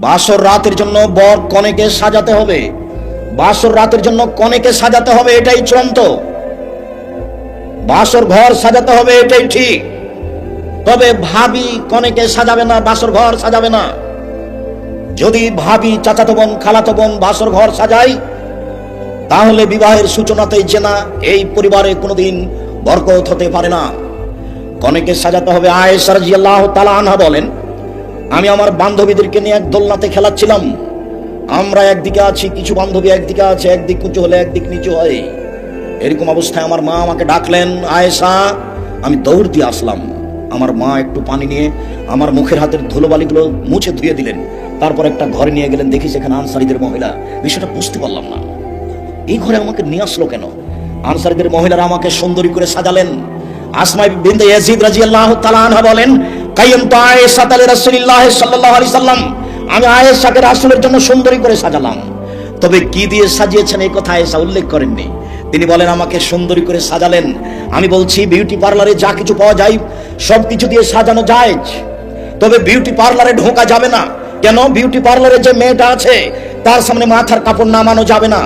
বাসর রাতের জন্য বর কনেকে সাজাতে হবে। বাসর রাতের জন্য কনেকে সাজাতে হবে, এটাই চূড়ান্ত। বাসর ঘর সাজাতে হবে, এটাই ঠিক। তবে ভাবি কনেকে সাজাবে না, বাসর ঘর সাজাবে না। যদি ভাবি চাচাতো বোন, খালাতো বোন বাসর ঘর সাজাই তাহলে বিবাহের সূচনাতেই চেনা এই পরিবারে কোনোদিন বরকত হতে পারে না। কনেকে সাজাতে হবে, আয়েশা রাদিয়াল্লাহু তাআলা আনহা বলেন আমি আমার বান্ধবীদেরকে নিয়ে এক দোলনাতে খেলাচ্ছিলাম। আমরা একদিকে আছি, কিছু বান্ধবী একদিকে আছে, একদিক উঁচু হলে একদিক নিচু হয়। এরকম অবস্থায় আমার মা আমাকে ডাকলেন, আয়েশা, আমি দৌড় দিয়ে আসলাম। আমার মা একটু পানি নিয়ে আমার মুখের হাতের ধুলোবালিগুলো মুছে ধুয়ে দিলেন। তারপর একটা ঘরে নিয়ে গেলেন, দেখি সেখানে আনসারিদের মহিলা। বিষয়টা বুঝতে পারলাম না। এই ঘরে আমাকে নিয়ে আসলো কেন? আনসারিদের মহিলারা আমাকে সুন্দরী করে সাজালেন। আসমাই বিনতে ইয়াজিদ রাদিয়াল্লাহু তাআলা বলেন কাইয়াম তো আয়েশা তালে রাসূলুল্লাহ সাল্লাল্লাহু আলাইহি সাল্লাম। আমি আয়েশাকে রাসূলের জন্য সুন্দরী করে সাজালাম। তবে কি দিয়ে সাজিয়েছেন এই কথা আয়েশা উল্লেখ করেননি। তিনি বলেন, আমাকে সুন্দরী করে সাজালেন। আমি বলছি, বিউটি পার্লারে যা কিছু পাওয়া যায়, সব কিছু দিয়ে সাজানো যায়। তবে বিউটি পার্লারে ঢোকা যাবে না। কেন? বিউটি পার্লারে যে মেয়েটা আছে, তার সামনে মাথার কাপড় নামানো যাবে না।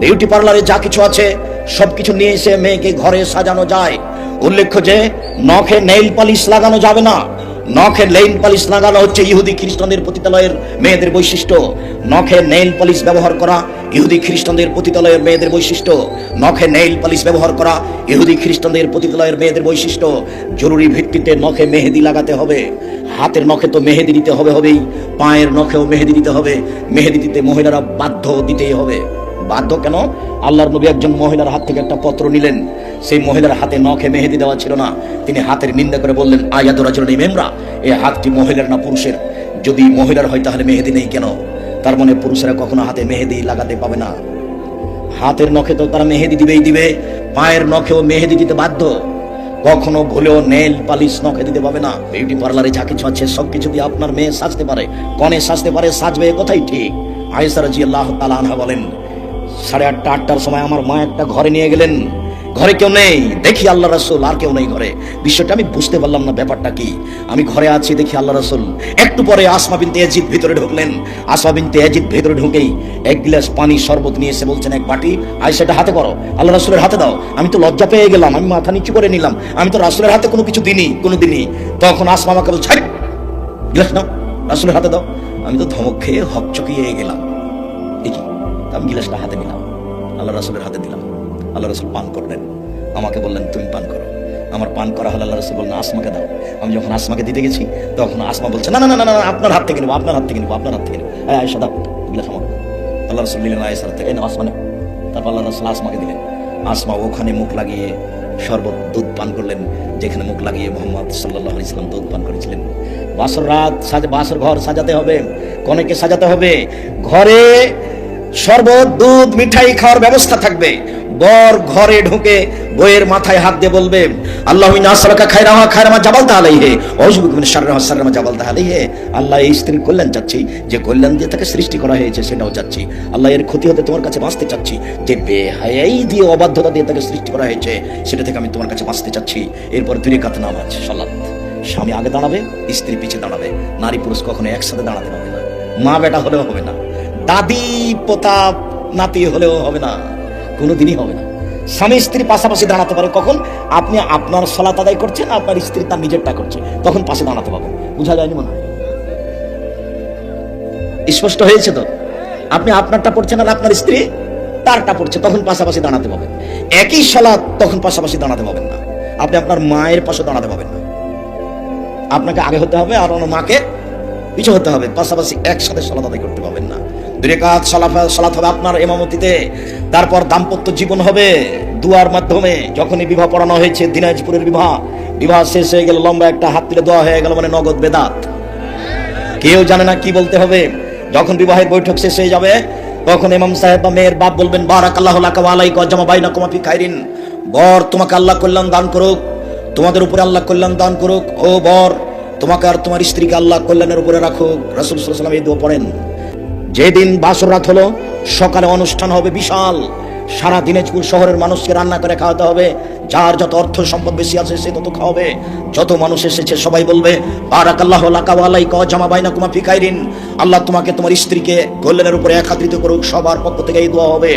বিউটি পার্লারে যা কিছু আছে, সবকিছু নিয়ে এসে মেয়েকে ঘরে সাজানো যায়। উল্লেখ্য যে, নখে নেইল পালিশ লাগানো যাবে না। নখে নেইল পালিশ লাগানো হচ্ছে ইহুদি খ্রিস্টানদের পতিতালয়ের মেয়েদের বৈশিষ্ট্য। নখে নেইল পালিশ ব্যবহার করা ইহুদি খ্রিস্টানদের পতিতালয়ের মেয়েদের বৈশিষ্ট্য। নখে নেইল পালিশ ব্যবহার করা ইহুদি খ্রিস্টানদের পতিতালয়ের মেয়েদের বৈশিষ্ট্য। জরুরি ভিত্তিতে নখে মেহেদি লাগাতে হবে। হাতের নখে তো মেহেদি দিতে হবে হবেই, পায়ের নখেও মেহেদি দিতে হবে। মেহেদি দিতে মহিলারা বাধ্য দিতেই হবে। বাধ্য কেন? আল্লাহর নবী একজন মহিলার হাত থেকে একটা পত্র নিলেন। সেই মহিলার হাতে নখে মেহেদি দেওয়া ছিল না। তিনি হাতের নিন্দা করে বললেন আয়াদুরা ছিল মেমরা? এই হাতটি মহিলার না পুরুষের? যদি মহিলার হয় তাহলে মেহেদি নেই কেন? তার মানে পুরুষেরা কখনো হাতে মেহেদি লাগাতে পাবে না। হাতের নখে তো তারা মেহেদি দিবেই দিবে। পায়ের নখেও মেহেদি দিতে বাধ্য। কখনো ভুলেও নেল পালিশ নখে দিতে পাবে না। বিউটি পার্লারে যা কিছু আছে, সব কিছু দিয়ে আপনার মেয়ে সাজতে পারে। কনে সাজতে পারে, সাজবে কথাই ঠিক। আয়েসা রাজি আল্লাহ তালা আনহা বলেন সাড়ে আটটা আটটার সময় আমার মা একটা ঘরে নিয়ে গেলেন। ঘরে কেউ নেই দেখি আল্লাহ রাসুল আর কেউ নেই ঘরে। বিষয়টা আমি বুঝতে পারলাম না ব্যাপারটা কি? আমি ঘরে আছি দেখি আল্লাহ রাসুল। একটু পরে আসমা বিনতে ভিতরে ঢুকলেন। আসমা বিনতে এজিদ ভিতরে ঢুকেই এক গ্লাস পানি শরবত নিয়ে এসে বলছেন এক বাটি আই সেটা হাতে করো। আল্লাহ রাসুলের হাতে দাও। আমি তো লজ্জা পেয়ে গেলাম আমি মাথা নিচু করে নিলাম। আমি তো রাসুলের হাতে কোনো কিছু দিনই কোনো দিনই তখন আসমা আমাকে বলছে "ছাড়, গ্লাস নাও রাসুলের হাতে দাও। আমি তো ধমক খেয়ে হকচকিয়ে গেলাম। দেখি তা আমি গিলাসটা হাতে নিলাম। আল্লাহ রাসুলের হাতে দিলাম। আল্লাহ রাসুল পান করলেন। আমাকে বললেন, তুমি পান করো। আমার পান করা হলে আল্লাহ রাসুল বললেন আসমাকে দাও? আমি যখন আসমাকে দিতে গেছি, তখন আসমা বলছে, না না না না না আপনার হাত থেকে নেব, আপনার হাত থেকে নেব, আপনার হাত থেকে নেব। হ্যাঁ আয়সা দাও গিলাস আমার আল্লাহ রসুল নিলেন আয়েসার থেকে এই নাও আসমা, নেও। তারপর আল্লাহ রসুল আসমাকে দিলেন। আসমা ওখানে মুখ লাগিয়ে শরবত, দুধ পান করলেন, যেখানে মুখ লাগিয়ে মোহাম্মদ সাল্লাহ ইসলাম দুধ পান করেছিলেন। বাসর রাত সাজা, বাসর ঘর সাজাতে হবে, কনেকে সাজাতে হবে। ঘরে শরবত, দুধ, মিঠাই খাওয়ার ব্যবস্থা থাকবে। বর ঘরে ঢুকে বইয়ের মাথায় হাত দিয়ে বলবে, আল্লাহ খায়রামা জাবাল তাহলেই হে অসুবিক সাররামা সাররামা জাবাল তাহলেই হে আল্লাহ এই স্ত্রীর কল্যাণ চাচ্ছি, যে কল্যাণ দিয়ে তাকে সৃষ্টি করা হয়েছে সেটাও চাচ্ছি। আল্লাহ এর ক্ষতি হতে তোমার কাছে বাঁচতে চাচ্ছি, যে বেহায়াই দিয়ে অবাধ্যতা দিয়ে তাকে সৃষ্টি করা হয়েছে, সেটা থেকে আমি তোমার কাছে বাঁচতে চাচ্ছি। এরপর দুই কাত নামাজ, সালাত। স্বামী আগে দাঁড়াবে, স্ত্রী পিছে দাঁড়াবে। নারী পুরুষ কখনো একসাথে দাঁড়াতে পারবে না। মা বেটা হলেও হবে না। দাদি, পোতা, নাতি হলেও হবে না, কোনোদিনই হবে না। স্বামী স্ত্রী পাশাপাশি দাঁড়াতে পারে। কখন আপনি আপনার সলাত আদায় করছেন, আপনার স্ত্রী তার নিজেরটা করছে, তখন পাশে দাঁড়াতে পাবেন বোঝা যায়নি মনে হয়? স্পষ্ট হয়েছে তো? আপনি আপনারটা পড়ছেন আর আপনার স্ত্রী তারটা পড়ছে, তখন পাশাপাশি দাঁড়াতে পাবেন একই সলাৎ তখন পাশাপাশি দাঁড়াতে পাবেন না। আপনি আপনার মায়ের পাশে দাঁড়াতে পাবেন না। আপনাকে আগে হতে হবে আর ওনার মাকে পিছু হতে হবে। পাশাপাশি একসাথে সলাত আদায় করতে পারবেন না। দুই কাজ সলাত হবে আপনার এমামতিতে। তারপর দাম্পত্য জীবন হবে দুয়ার মাধ্যমে। যখনই বিবাহ পড়ানো হয়েছে, দিনাজপুরের বিবাহ। বিবাহ শেষ হয়ে গেল, লম্বা একটা হাত তুলে দেওয়া হয়ে গেল মানে নগদ বেদাত। কেউ জানে না কি বলতে হবে। যখন বিবাহের বৈঠক শেষ হয়ে যাবে, তখন ইমাম সাহেব বা মেয়ের বাপ বলবেন বারাক আল্লাহ আলাইক জামা বাইনা কুমাফি খাইরিন। বর, তোমাকে আল্লাহ কল্যাণ দান করুক। তোমাদের উপরে আল্লাহ কল্যাণ দান করুক। ও বর, তোমাকে আর তোমার স্ত্রীকে আল্লাহ কল্যাণের উপরে রাখুক। রাসুল সাল্লাম এই দোয়া পড়েন। যেদিন বাসরাত হলো, সকালে অনুষ্ঠান হবে বিশাল। সারা দিনাজপুর শহরের মানুষকে রান্না করে খাওয়াতে হবে। যার যত অর্থ সম্পদ বেশি আছে, সে তত খাওয়াবে। যত মানুষ এসেছে, সবাই বলবে, বারাকাল্লাহ লাকাওয়ালাই ক জামা বাইনা কুমা ফিকাইরিন আল্লাহ তোমাকে, তোমার স্ত্রীকে কল্যাণের উপরে একাত্রিত করুক, সবার পক্ষ থেকে এই দোয়া হবে।